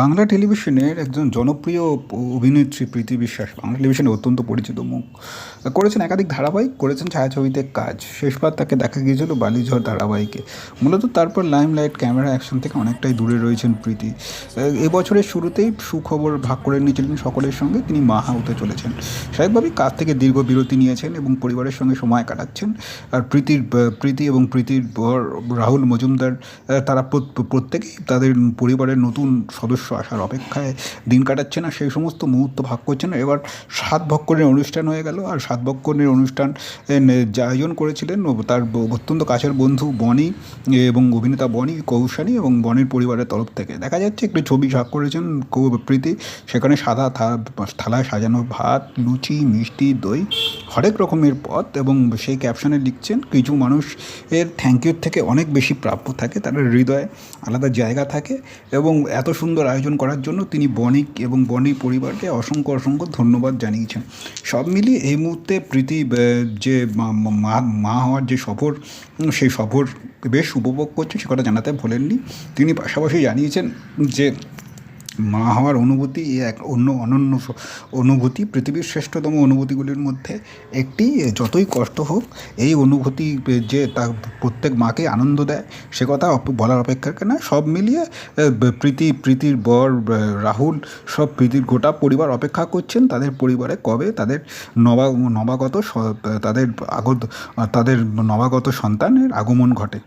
বাংলা টেলিভিশনের একজন জনপ্রিয় অভিনেত্রী প্রীতি বিশ্বাস বাংলা টেলিভিশনে অত্যন্ত পরিচিত মুখ। করেছেন একাধিক ধারাবাহিক, করেছেন ছায়াছবিতে কাজ। শেষবার তাকে দেখা গিয়েছিল বালিঝড় ধারাবাহিকে। মূলত তারপর লাইমলাইট ক্যামেরা অ্যাকশন থেকে অনেকটাই দূরে রয়েছেন প্রীতি। এবছরের শুরুতেই সুখবর ভাগ করে নিয়েছিলেন সকলের সঙ্গে। তিনি মাহা হতে চলেছেন। স্বাভাবিকভাবেই কাজ থেকে দীর্ঘ বিরতি নিয়েছেন এবং পরিবারের সঙ্গে সময় কাটাচ্ছেন। আর প্রীতির, প্রীতি এবং প্রীতির রাহুল মজুমদার, তারা প্রত্যেকেই তাদের পরিবারের নতুন সদস্য আসার অপেক্ষায় দিন কাটাচ্ছে না, সেই সমস্ত মুহূর্ত ভাগ করছে না। এবার সাত ভক্ষণের অনুষ্ঠান হয়ে গেল আর সাত ভক্ষণের অনুষ্ঠান যে আয়োজন করেছিলেন তার অত্যন্ত কাছের বন্ধু বনি এবং অভিনেতা বনি কৌশানী এবং বনির পরিবারের তরফ থেকে। দেখা যাচ্ছে একটি ছবি ভাগ করেছেন প্রীতি সেখানে সাদা থালায় সাজানো ভাত, লুচি, মিষ্টি, দই, হরেক রকমের পথ এবং সেই ক্যাপশনে লিখছেন, কিছু মানুষ এর থ্যাংক ইউর থেকে অনেক বেশি প্রাপ্য থাকে, তাদের হৃদয়ে আলাদা জায়গা থাকে এবং এত সুন্দর আয়োজন করার জন্য তিনি বণিক এবং বণিক পরিবারকে অসংখ্য অসংখ্য ধন্যবাদ জানিয়েছেন। সব মিলিয়ে এই মুহূর্তে প্রীতি যে মা- হওয়ার যে সফর সেই সফর বেশ উপভোগ করছে, সে কথা জানাতে ভোলেননি। তিনি পাশাপাশি জানিয়েছেন যে মা হওয়ার অনুভূতি এক অন্য অনন্য অনুভূতি, পৃথিবীর শ্রেষ্ঠতম অনুভূতিগুলির মধ্যে একটি যতই কষ্ট হোক, এই অনুভূতি যে তা প্রত্যেক মাকে আনন্দ দেয়, সে কথা বলার অপেক্ষা কেনা সব মিলিয়ে প্রীতি, প্রীতির বর রাহুল, সব প্রীতির গোটা পরিবার অপেক্ষা করছেন, তাদের পরিবারে কবে তাদের নবা, নবাগত তাদের আগত, তাদের নবাগত সন্তানের আগমন ঘটে।